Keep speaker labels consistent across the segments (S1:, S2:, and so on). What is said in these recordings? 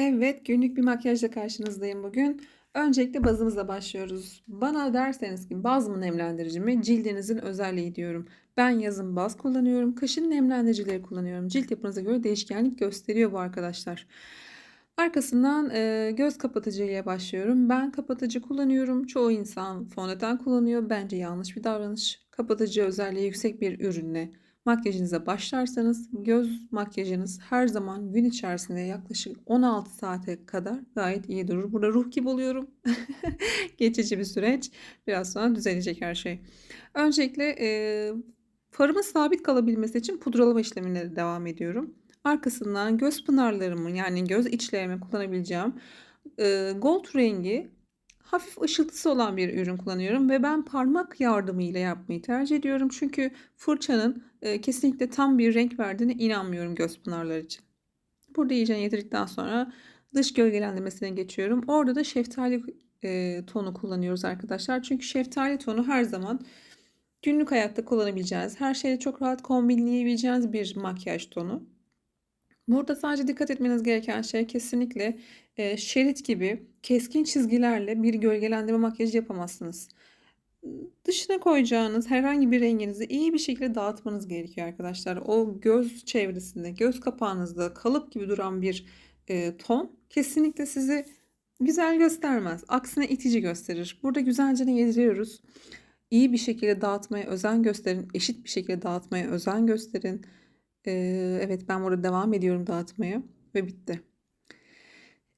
S1: Evet, günlük bir makyajla karşınızdayım bugün. Öncelikle bazımızla başlıyoruz. Bana derseniz ki baz mı nemlendirici mi? Cildinizin özelliği diyorum. Ben yazın baz kullanıyorum, kışın nemlendiricileri kullanıyorum. Cilt yapınıza göre değişkenlik gösteriyor bu arkadaşlar. Arkasından e, göz kapatıcı başlıyorum. Ben kapatıcı kullanıyorum. Çoğu insan fondöten kullanıyor. Bence yanlış bir davranış. Kapatıcı özelliği yüksek bir ürünle makyajınıza başlarsanız göz makyajınız her zaman gün içerisinde yaklaşık 16 saate kadar gayet iyi durur. Burada ruh gibi oluyorum. Geçici bir süreç. Biraz sonra düzelecek her şey. Öncelikle e, farımın sabit kalabilmesi için pudralama işlemine devam ediyorum. Arkasından göz pınarlarımı yani göz içlerimi kullanabileceğim e, gold rengi hafif ışıltısı olan bir ürün kullanıyorum ve ben parmak yardımıyla yapmayı tercih ediyorum. Çünkü fırçanın e, kesinlikle tam bir renk verdiğine inanmıyorum göz pınarları için. Burada iyice yedirdikten sonra dış gölgelendirmesine geçiyorum. Orada da şeftali e, tonu kullanıyoruz arkadaşlar. Çünkü şeftali tonu her zaman günlük hayatta kullanabileceğiniz, her şeyle çok rahat kombinleyebileceğiniz bir makyaj tonu. Burada sadece dikkat etmeniz gereken şey kesinlikle şerit gibi keskin çizgilerle bir gölgelendirme makyajı yapamazsınız. Dışına koyacağınız herhangi bir renginizi iyi bir şekilde dağıtmanız gerekiyor arkadaşlar. O göz çevresinde, göz kapağınızda kalıp gibi duran bir e, ton kesinlikle sizi güzel göstermez. Aksine itici gösterir. Burada güzelce yediriyoruz. İyi bir şekilde dağıtmaya özen gösterin. Eşit bir şekilde dağıtmaya özen gösterin. Ee, evet ben burada devam ediyorum dağıtmaya ve bitti.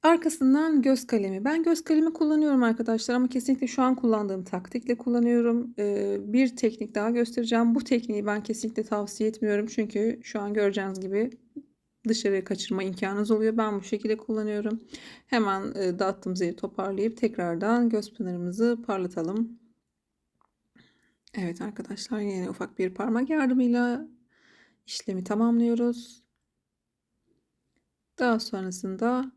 S1: Arkasından göz kalemi. Ben göz kalemi kullanıyorum arkadaşlar ama kesinlikle şu an kullandığım taktikle kullanıyorum. Ee, bir teknik daha göstereceğim. Bu tekniği ben kesinlikle tavsiye etmiyorum. Çünkü şu an göreceğiniz gibi dışarıya kaçırma imkanınız oluyor. Ben bu şekilde kullanıyorum. Hemen e, dağıttığımız yeri toparlayıp tekrardan göz pınarımızı parlatalım. Evet arkadaşlar yine ufak bir parmak yardımıyla işlemi tamamlıyoruz. Daha sonrasında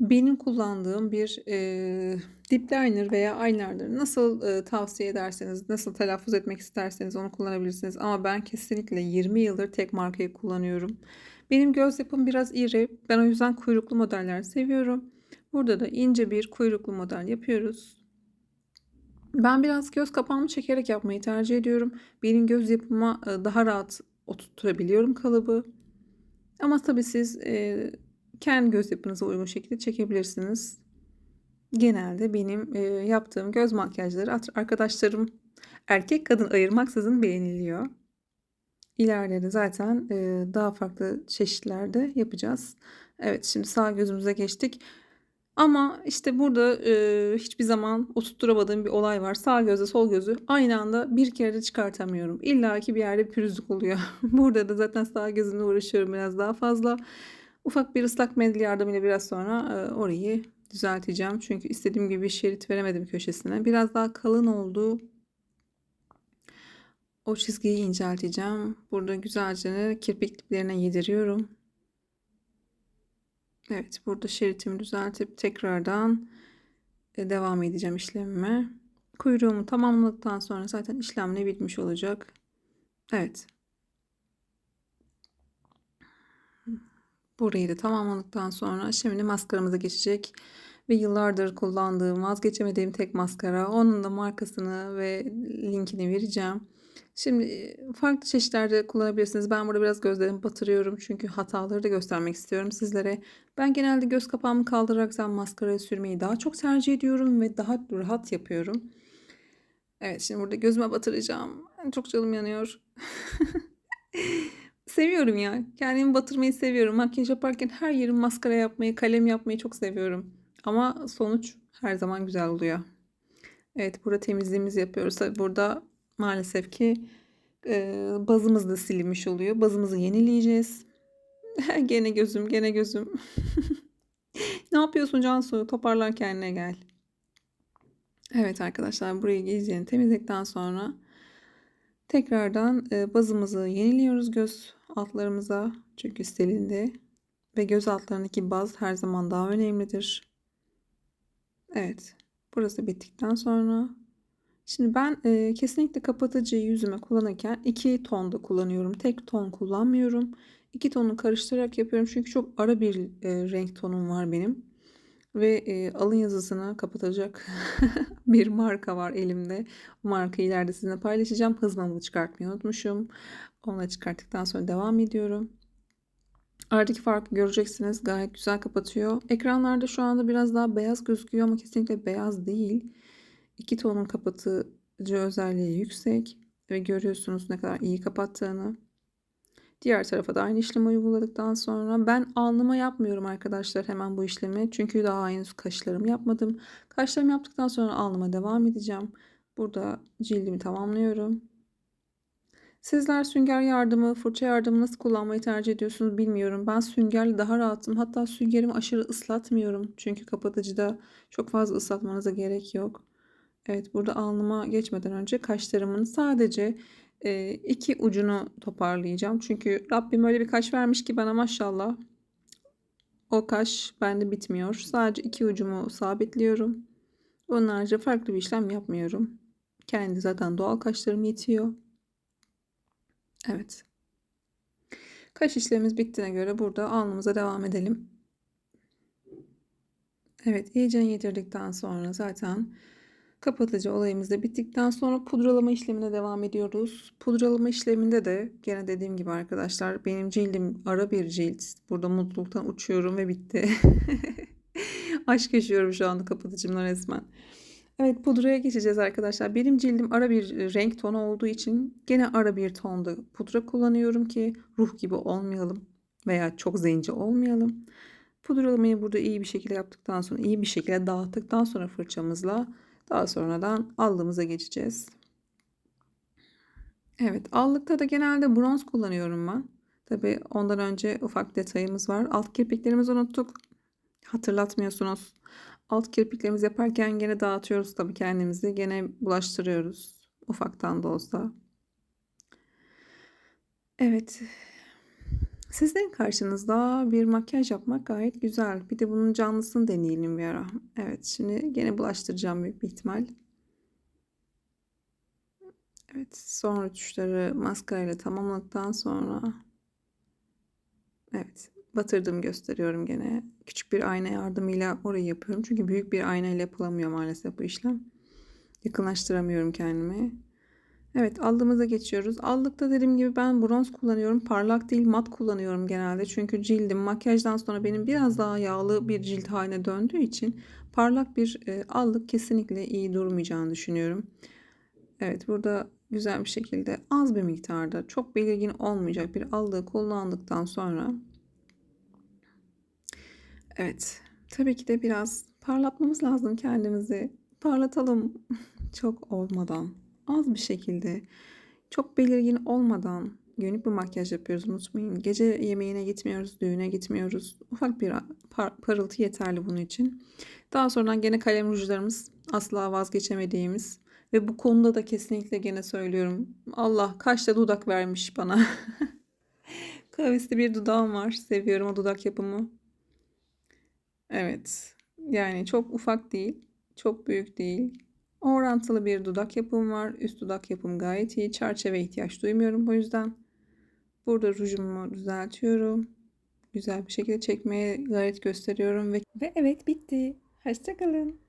S1: benim kullandığım bir e, dip liner veya eyeliner'dır. Nasıl e, tavsiye ederseniz, nasıl telaffuz etmek isterseniz onu kullanabilirsiniz. Ama ben kesinlikle 20 yıldır tek markayı kullanıyorum. Benim göz yapım biraz iri. Ben o yüzden kuyruklu modeller seviyorum. Burada da ince bir kuyruklu model yapıyoruz. Ben biraz göz kapağımı çekerek yapmayı tercih ediyorum. Benim göz yapıma daha rahat oturtabiliyorum kalıbı. Ama tabii siz kendi göz yapınıza uygun şekilde çekebilirsiniz. Genelde benim e, yaptığım göz makyajları arkadaşlarım erkek kadın ayırmaksızın beğeniliyor. İleride de zaten e, daha farklı çeşitlerde yapacağız. Evet şimdi sağ gözümüze geçtik. Ama işte burada e, hiçbir zaman oturtturamadığım bir olay var. Sağ gözle sol gözü aynı anda bir kere de çıkartamıyorum. İlla ki bir yerde bir pürüzlük oluyor. burada da zaten sağ gözümle uğraşıyorum biraz daha fazla. Ufak bir ıslak mendil yardımıyla biraz sonra e, orayı düzelteceğim. Çünkü istediğim gibi bir şerit veremedim köşesine. Biraz daha kalın oldu. O çizgiyi incelteceğim. Burada güzelce kirpik diplerine yediriyorum. Evet burada şeritimi düzeltip tekrardan e, devam edeceğim işlemime. Kuyruğumu tamamladıktan sonra zaten işlem ne bitmiş olacak. Evet. Burayı da tamamladıktan sonra şimdi maskaramıza geçecek. Ve yıllardır kullandığım, vazgeçemediğim tek maskara. Onun da markasını ve linkini vereceğim. Şimdi farklı çeşitlerde kullanabilirsiniz. Ben burada biraz gözlerimi batırıyorum. Çünkü hataları da göstermek istiyorum sizlere. Ben genelde göz kapağımı kaldırarak maskarayı sürmeyi daha çok tercih ediyorum. Ve daha rahat yapıyorum. Evet şimdi burada gözüme batıracağım. Çok canım yanıyor. seviyorum ya. Kendimi batırmayı seviyorum. Makyaj yaparken her yerim maskara yapmayı, kalem yapmayı çok seviyorum. Ama sonuç her zaman güzel oluyor. Evet burada temizliğimizi yapıyoruz. Tabii burada maalesef ki e, bazımız da silinmiş oluyor. Bazımızı yenileyeceğiz. gene gözüm, gene gözüm. ne yapıyorsun Cansu? Toparlar kendine gel. Evet arkadaşlar burayı izleyin. Temizledikten sonra tekrardan e, bazımızı yeniliyoruz göz altlarımıza. Çünkü silindi. Ve göz altlarındaki baz her zaman daha önemlidir. Evet. Burası bittikten sonra Şimdi ben e, kesinlikle kapatıcıyı yüzüme kullanırken iki tonda kullanıyorum. Tek ton kullanmıyorum. iki tonunu karıştırarak yapıyorum. Çünkü çok ara bir e, renk tonum var benim. Ve e, alın yazısını kapatacak bir marka var elimde. Bu markayı ileride sizinle paylaşacağım. Hızmamı çıkartmayı unutmuşum. Onu çıkarttıktan sonra devam ediyorum. Aradaki farkı göreceksiniz. Gayet güzel kapatıyor. Ekranlarda şu anda biraz daha beyaz gözüküyor ama kesinlikle beyaz değil. İki tonun kapatıcı özelliği yüksek. Ve görüyorsunuz ne kadar iyi kapattığını. Diğer tarafa da aynı işlemi uyguladıktan sonra ben alnıma yapmıyorum arkadaşlar hemen bu işlemi. Çünkü daha henüz kaşlarımı yapmadım. Kaşlarımı yaptıktan sonra alnıma devam edeceğim. Burada cildimi tamamlıyorum. Sizler sünger yardımı, fırça yardımı nasıl kullanmayı tercih ediyorsunuz bilmiyorum. Ben süngerle daha rahatım. Hatta süngerimi aşırı ıslatmıyorum. Çünkü kapatıcıda çok fazla ıslatmanıza gerek yok. Evet burada alnıma geçmeden önce kaşlarımın sadece iki ucunu toparlayacağım. Çünkü Rabbim öyle bir kaş vermiş ki bana maşallah. O kaş bende bitmiyor. Sadece iki ucumu sabitliyorum. Onun haricinde farklı bir işlem yapmıyorum. Kendi zaten doğal kaşlarım yetiyor. Evet. Kaş işlemimiz bittiğine göre burada alnımıza devam edelim. Evet iyice yedirdikten sonra zaten kapatıcı olayımız da bittikten sonra pudralama işlemine devam ediyoruz. Pudralama işleminde de gene dediğim gibi arkadaşlar benim cildim ara bir cilt. Burada mutluluktan uçuyorum ve bitti. Aşk yaşıyorum şu anda kapatıcımla resmen. Evet pudraya geçeceğiz arkadaşlar. Benim cildim ara bir renk tonu olduğu için gene ara bir tonda pudra kullanıyorum ki ruh gibi olmayalım veya çok zenci olmayalım. Pudralamayı burada iyi bir şekilde yaptıktan sonra iyi bir şekilde dağıttıktan sonra fırçamızla daha sonradan allığımıza geçeceğiz. Evet allıkta da genelde bronz kullanıyorum ben. Tabi ondan önce ufak detayımız var. Alt kirpiklerimizi unuttuk. Hatırlatmıyorsunuz. Alt kirpiklerimizi yaparken gene dağıtıyoruz tabii kendimizi. Gene bulaştırıyoruz. Ufaktan da olsa. Evet. Sizlerin karşınızda bir makyaj yapmak gayet güzel. Bir de bunun canlısını deneyelim bir ara. Evet şimdi gene bulaştıracağım büyük bir ihtimal. Evet son rötuşları maskarayla tamamladıktan sonra Evet batırdığımı gösteriyorum gene. Küçük bir ayna yardımıyla orayı yapıyorum. Çünkü büyük bir ayna ile yapılamıyor maalesef bu işlem. Yakınlaştıramıyorum kendimi. Evet aldığımıza geçiyoruz. Aldıkta dediğim gibi ben bronz kullanıyorum. Parlak değil mat kullanıyorum genelde. Çünkü cildim makyajdan sonra benim biraz daha yağlı bir cilt haline döndüğü için parlak bir e, allık kesinlikle iyi durmayacağını düşünüyorum. Evet burada güzel bir şekilde az bir miktarda çok belirgin olmayacak bir allığı kullandıktan sonra Evet tabii ki de biraz parlatmamız lazım kendimizi. Parlatalım çok olmadan az bir şekilde çok belirgin olmadan günlük bir makyaj yapıyoruz unutmayın. Gece yemeğine gitmiyoruz, düğüne gitmiyoruz. Ufak bir par parıltı yeterli bunun için. Daha sonra gene kalem rujlarımız asla vazgeçemediğimiz ve bu konuda da kesinlikle gene söylüyorum. Allah kaçta dudak vermiş bana. Kavisli bir dudağım var. Seviyorum o dudak yapımı. Evet. Yani çok ufak değil. Çok büyük değil. Orantılı bir dudak yapım var. Üst dudak yapım gayet iyi. Çerçeve ihtiyaç duymuyorum bu yüzden. Burada rujumu düzeltiyorum. Güzel bir şekilde çekmeye gayret gösteriyorum ve, ve evet bitti. Hoşçakalın.